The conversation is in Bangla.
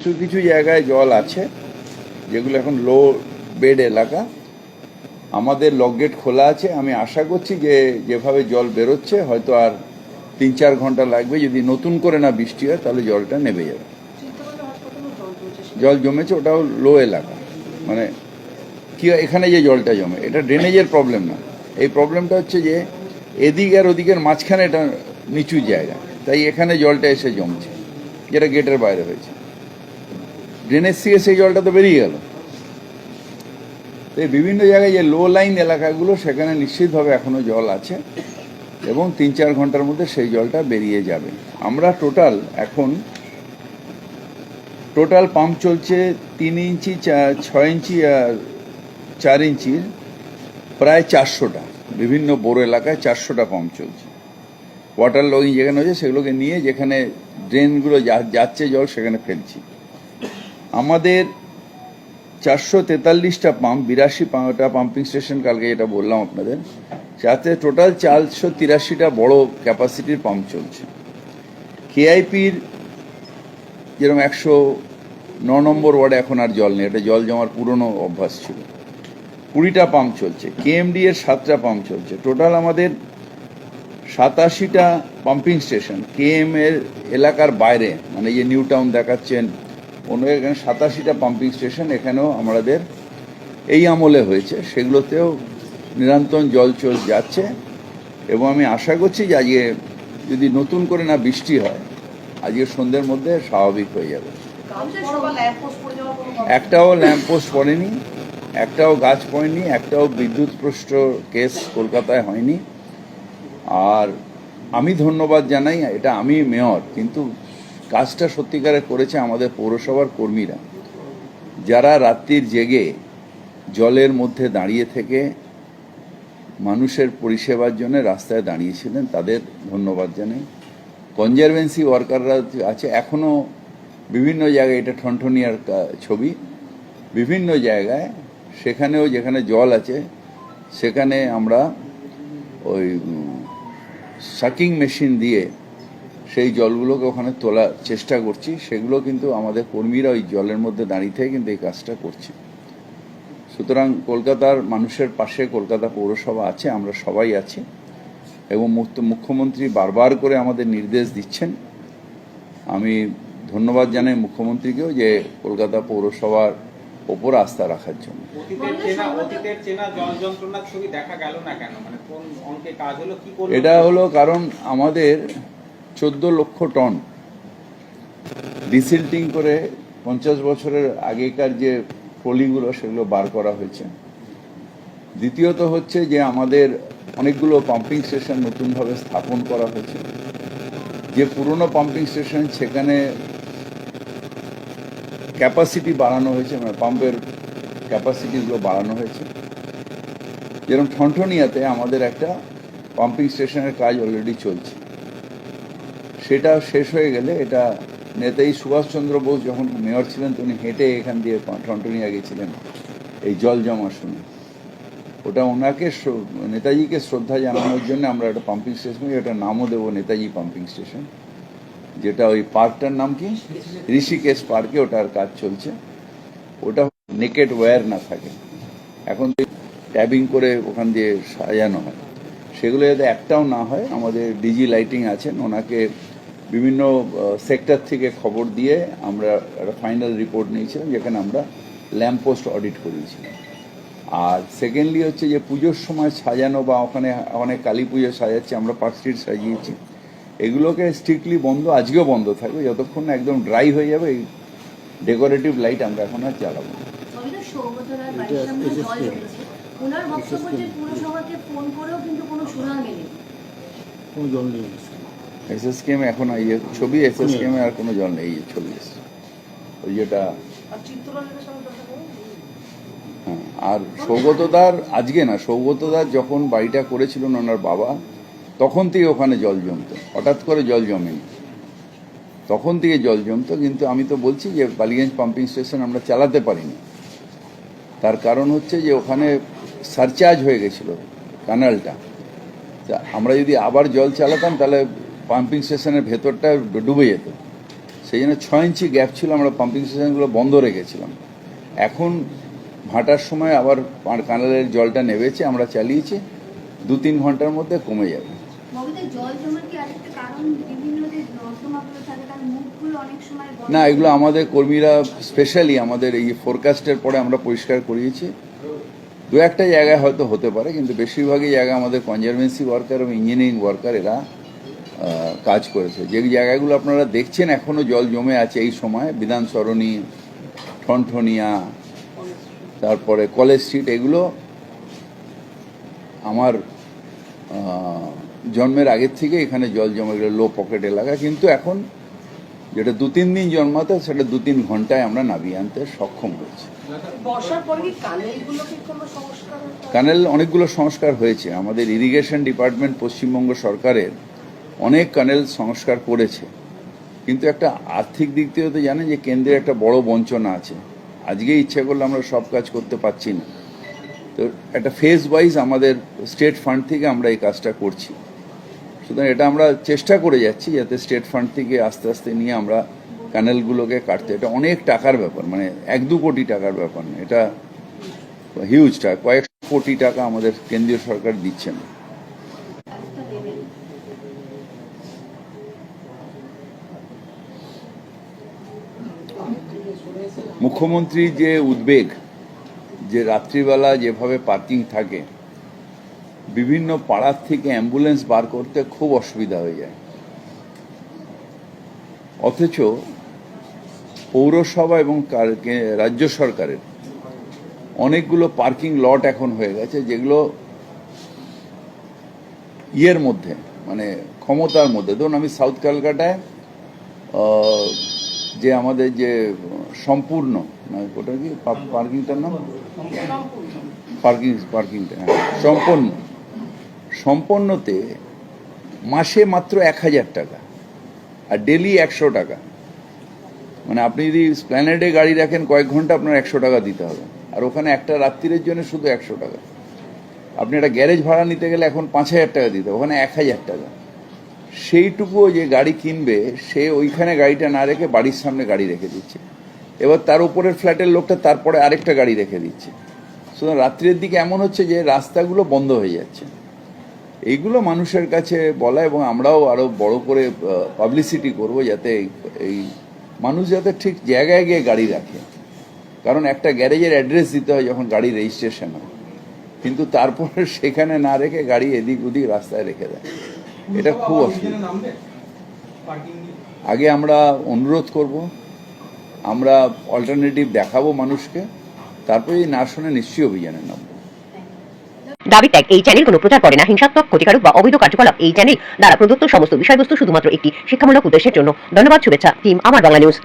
কিছু কিছু জায়গায় জল আছে, যেগুলো এখন লো বেড এলাকা। আমাদের লক গেট খোলা আছে। আমি আশা করছি যে যেভাবে জল বেরোচ্ছে, হয়তো আর তিন চার ঘণ্টা লাগবে। যদি নতুন করে না বৃষ্টি হয়, তাহলে জলটা নেমে যাবে। জল জমেছে, ওটাও লো এলাকা। মানে কি এখানে যে জলটা জমে, এটা ড্রেনেজের প্রবলেম না। এই প্রবলেমটা হচ্ছে যে এদিক আর ওদিকের মাঝখানে এটা নিচু জায়গা। তাই এখানে জলটা এসে জমছে, যেটা গেটের বাইরে হয়েছে। ড্রেনেজ থেকে সেই জলটা তো বেরিয়ে গেল। এই বিভিন্ন জায়গায় যে লো লাইন এলাকাগুলো, সেখানে নিশ্চিতভাবে এখনও জল আছে এবং তিন চার ঘণ্টার মধ্যে সেই জলটা বেরিয়ে যাবে। আমরা টোটাল এখন টোটাল পাম্প চলছে তিন ইঞ্চি ছয় ইঞ্চি চার ইঞ্চির প্রায় চারশোটা। বিভিন্ন বড় এলাকায় চারশোটা পাম্প চলছে। ওয়াটার লগিং যেখানে হচ্ছে, সেগুলোকে নিয়ে যেখানে ড্রেনগুলো যাচ্ছে জল, সেখানে ফেলছি। আমাদের চারশো তেতাল্লিশটা পাম্প বিরাশি পাঁচটা পাম্পিং স্টেশন কালকে যেটা বললাম আপনাদের, যাতে টোটাল চারশো তিরাশিটা বড় ক্যাপাসিটির পাম্প চলছে। কেআইপির যেরকম একশো ন নম্বর ওয়ার্ডে এখন আর জল নেই, এটা জল জমার পুরনো অভ্যাস ছিল। কুড়িটা পাম্প চলছে কেএমডি এর সাতটা পাম্প চলছে। টোটাল আমাদের সাতাশিটা পাম্পিং স্টেশন কেএম এর এলাকার বাইরে মানে যে নিউ টাউন দেখাচ্ছেন অন্য এখানে সাতাশিটা পাম্পিং স্টেশন এখানেও আমাদের এই আমলে হয়েছে। সেগুলোতেও নিরন্তর জল চল যাচ্ছে এবং আমি আশা করছি যে আজকে যদি নতুন করে না বৃষ্টি হয়, আজকে সন্ধ্যের মধ্যে স্বাভাবিক হয়ে যাবে। একটাও ল্যাম্পপোস্ট পড়েনি, একটাও গাছ পড়েনি, একটাও বিদ্যুৎপৃষ্ট কেস কলকাতায় হয়নি। আর আমি ধন্যবাদ জানাই, এটা আমি মেয়র, কিন্তু কাজটা সত্যিকারে করেছে আমাদের পৌরসভার কর্মীরা। যারা রাত্রির জেগে জলের মধ্যে দাঁড়িয়ে থেকে মানুষের পরিষেবার জন্য রাস্তায় দাঁড়িয়েছিলেন, তাদের ধন্যবাদ জানাই। কনজারভেন্সি ওয়ার্কাররা আছে এখনও বিভিন্ন জায়গায় এটা ঠনঠনিয়ার ছবি। বিভিন্ন জায়গায়, সেখানেও যেখানে জল আছে, সেখানে আমরা ওই সাকিং মেশিন দিয়ে সেই জলগুলোকে ওখানে তোলার চেষ্টা করছি। সেগুলো কিন্তু আমাদের কর্মীরা ওই জলের মধ্যে দাঁড়িয়ে থেকে কিন্তু এই কাজটা করছে। সুতরাং কলকাতার মানুষের পাশে কলকাতা পৌরসভা আছে আমরা সবাই আছি। এবং মুখ্য- মুখ্যমন্ত্রী বারবার করে আমাদের নির্দেশ দিচ্ছেন। আমি ধন্যবাদ জানাই মুখ্যমন্ত্রীকেও যে কলকাতা পৌরসভার ওপর আস্থা রাখার জন্য। মানে এটা হলো কারণ আমাদের চোদ্দ লক্ষ টন। ডিসিল্টিং করে পঞ্চাশ বছরের আগেকার যে পলিগুলো, সেগুলো বার করা হয়েছে। দ্বিতীয়ত হচ্ছে যে আমাদের অনেকগুলো পাম্পিং স্টেশন নতুনভাবে স্থাপন করা হয়েছে। যে পুরনো পাম্পিং স্টেশন, সেখানে ক্যাপাসিটি বাড়ানো হয়েছে মানে পাম্পের ক্যাপাসিটিগুলো বাড়ানো হয়েছে। যেরকম ঠনঠনিয়াতে আমাদের একটা পাম্পিং স্টেশনের কাজ অলরেডি চলছে। সেটা শেষ হয়ে গেলে এটা নেতাজি সুভাষচন্দ্র বোস যখন মেয়র ছিলেন, তো উনি হেঁটে এখান দিয়ে ঠনঠনিয়া গেছিলেন, এই জল জমা শুনে ওটা ওনাকে নেতাজিকে শ্রদ্ধা জানানোর জন্য আমরা একটা পাম্পিং স্টেশন ওটার নামও দেবো নেতাজি পাম্পিং স্টেশন যেটা ওই পার্কটার নাম কি? ঋষিকেশ পার্কে ওটার কাজ চলছে। ওটা নেকেট ওয়্যার না থাকে। এখন ট্যাবিং করে ওখান দিয়ে সাজানো হয়। সেগুলো যাতে একটাও না হয়, আমাদের ডিজি লাইটিং আছেন ওনাকে বিভিন্ন সেক্টর থেকে খবর দিয়ে আমরা একটা ফাইনাল রিপোর্ট নিয়েছিলাম যেখানে আমরা ল্যাম্পপোস্ট অডিট করিয়েছিলাম। আর সেকেন্ডলি হচ্ছে যে পুজোর সময় সাজানো বা ওখানে অনেক কালী পুজো সাজাচ্ছি আমরা পার্ক স্ট্রিট সাজিয়েছি এগুলোকে স্ট্রিক্টলি বন্ধ আজকেও বন্ধ থাকবে যতক্ষণ না একদম ড্রাই হয়ে যাবে এই ডেকোরেটিভ লাইট আমরা এখন আর মেলেনি কোনো জল নেই। এসএসকেএম এখন ইয়ে ছবি এসএসকেএম আর কোনো জল নেই ছবি এসছে ওই যেটা হ্যাঁ, আর সৌগতদার আজকে না সৌগতদার যখন বাড়িটা করেছিলেন ওনার বাবা তখন থেকে ওখানে জল জমতো হঠাৎ করে জল জমেনি। তখন থেকে জল জমতো কিন্তু আমি তো বলছি যে বালিগঞ্জ পাম্পিং স্টেশন আমরা চালাতে পারিনি। তার কারণ হচ্ছে যে ওখানে সারচার্জ হয়ে গেছিল কানালটা। তা আমরা যদি আবার জল চালাতাম তাহলে পাম্পিং স্টেশনের ভেতরটা ডুবে যেত। সেই জন্য ছয় ইঞ্চি গ্যাপ ছিল আমরা পাম্পিং স্টেশনগুলো বন্ধ রেখেছিলাম। এখন ভাটার সময় আবার কানালের জলটা নেমেছে আমরা চালিয়েছি। দু তিন ঘণ্টার মধ্যে কমে যাবে। না এগুলো আমাদের কর্মীরা স্পেশালি আমাদের এই ফোরকাস্টের পরে আমরা পরিষ্কার করিয়েছি। দু একটা জায়গায় হয়তো হতে পারে কিন্তু বেশিরভাগই জায়গায় আমাদের কনজারভেন্সি ওয়ার্কার এবং ইঞ্জিনিয়ারিং ওয়ার্কার এরা কাজ করেছে। যে জায়গাগুলো আপনারা দেখছেন এখনও জল জমে আছে এই সময় বিধান সরণি ঠনঠনিয়া তারপরে কলেজ স্ট্রিট এগুলো আমার জন্মের আগের থেকে এখানে জল জমে গেলে লো পকেট এলাকা। কিন্তু এখন যেটা দু তিন দিন জন্মাতো সেটা দু তিন ঘন্টায় আমরা নামিয়ে আনতে সক্ষম হয়েছি? কানেল অনেকগুলো সংস্কার হয়েছে। আমাদের ইরিগেশন ডিপার্টমেন্ট পশ্চিমবঙ্গ সরকারের অনেক কানেল সংস্কার করেছে। কিন্তু একটা আর্থিক দিক থেকে তো জানেন যে কেন্দ্রের একটা বড় বঞ্চনা আছে। আজকে ইচ্ছে করলে আমরা সব কাজ করতে পারছি না। তো একটা ফেজ ওয়াইজ আমাদের স্টেট ফান্ড থেকে আমরা এই কাজটা করছি। সুতরাং এটা আমরা চেষ্টা করে যাচ্ছি যাতে স্টেট ফান্ড থেকে আস্তে আস্তে নিয়ে আমরা ক্যানেলগুলোকে কাটতে। এটা অনেক টাকার ব্যাপার মানে এক দু কোটি টাকার ব্যাপার না। এটা হিউজ টাকা কয়েক কোটি টাকা আমাদের কেন্দ্রীয় সরকার দিচ্ছে ব্যবস্থা মুখ্যমন্ত্রীর যে উদ্বেগ যে রাত্রিবেলা যেভাবে পার্কিং থাকে বিভিন্ন পাড়ার থেকে অ্যাম্বুলেন্স বার করতে খুব অসুবিধা হয়ে যায়। অথচ পৌরসভা এবং রাজ্য সরকারের অনেকগুলো পার্কিং লট এখন হয়ে গেছে যেগুলো ইয়ের মধ্যে মানে ক্ষমতার মধ্যে। ধরুন আমি সাউথ ক্যালকাটায় আহ, যে আমাদের যে, সম্পূর্ণ ওটা কি? পার্কিংটার নাম? পার্কিং, পার্কিংটা হ্যাঁ। সম্পন্ন সম্পন্নতে মাসে মাত্র এক হাজার টাকা, আর ডেলি একশো টাকা। মানে আপনি যদি স্প্ল্যানেডে গাড়ি রাখেন কয়েক ঘণ্টা আপনার একশো টাকা দিতে হবে। আর ওখানে একটা রাত্রিরের জন্য শুধু একশো টাকা। আপনি একটা গ্যারেজ ভাড়া নিতে গেলে এখন পাঁচ হাজার টাকা দিতে ওখানে এক হাজার টাকা। সেইটুকুও যে গাড়ি কিনবে, সে ওইখানে গাড়িটা না রেখে বাড়ির সামনে গাড়ি রেখে দিচ্ছে। এবার তার উপরের ফ্ল্যাটের লোকটা তারপরে আরেকটা গাড়ি রেখে দিচ্ছে। সুতরাং রাত্রের দিকে এমন হচ্ছে যে রাস্তাগুলো বন্ধ হয়ে যাচ্ছে। এইগুলো মানুষের কাছে বলা এবং আমরাও আরও বড় করে পাবলিসিটি করব যাতে এই- মানুষ যাতে ঠিক জায়গায় গিয়ে গাড়ি রাখে। কারণ একটা গ্যারেজের অ্যাড্রেস দিতে হয় যখন গাড়ি রেজিস্ট্রেশন হয়। কিন্তু তারপরে সেখানে না রেখে গাড়ি এদিক ওদিক রাস্তায় রেখে দেয়। এটা খুব অসুবিধা আগে আমরা অনুরোধ করব, আমরা অল্টারনেটিভ দেখাবো মানুষকে, তারপরে না শুনে নিশ্চয়ই অভিযানে নামবো। দাবি ত্যাগ, এই চ্যানেল কোনো প্রচার করে না। হিংসাত্মক, ক্ষতিকারক বা অবৈধ কার্যকলাপ, এই চ্যানেল দ্বারা প্রদত্ত সমস্ত বিষয়বস্তু শুধুমাত্র একটি শিক্ষামূলক উদ্দেশ্যের জন্য। ধন্যবাদ, শুভেচ্ছা টিম আমার বাংলা নিউজ